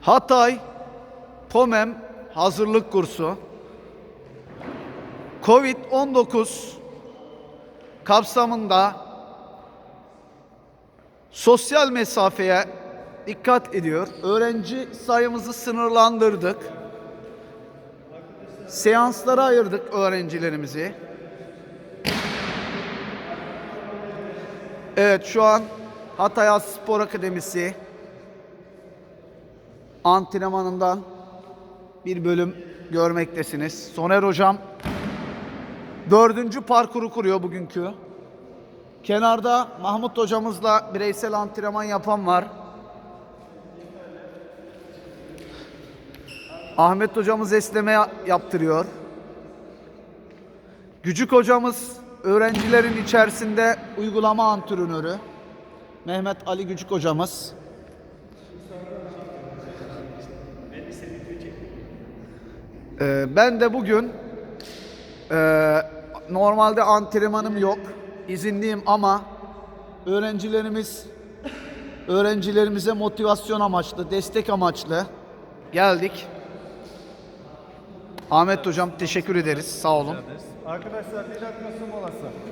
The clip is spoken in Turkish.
Hatay POMEM hazırlık kursu Covid-19 kapsamında sosyal mesafeye dikkat ediyor. Öğrenci sayımızı sınırlandırdık. Seanslara ayırdık öğrencilerimizi. Evet şu an Hatay Spor Akademisi antrenmanından bir bölüm görmektesiniz. Soner Hocam dördüncü parkuru kuruyor bugünkü. Kenarda Mahmut hocamızla bireysel antrenman yapan var. Ahmet hocamız esneme ya- yaptırıyor. Gücük hocamız öğrencilerin içerisinde uygulama antrenörü. Mehmet Ali Gücük hocamız. Ee, ben de bugün ee, normalde antrenmanım yok. izinliyim ama öğrencilerimiz öğrencilerimize motivasyon amaçlı, destek amaçlı geldik. Ahmet hocam teşekkür ederiz. Sağ olun. Arkadaşlar bir dakika su.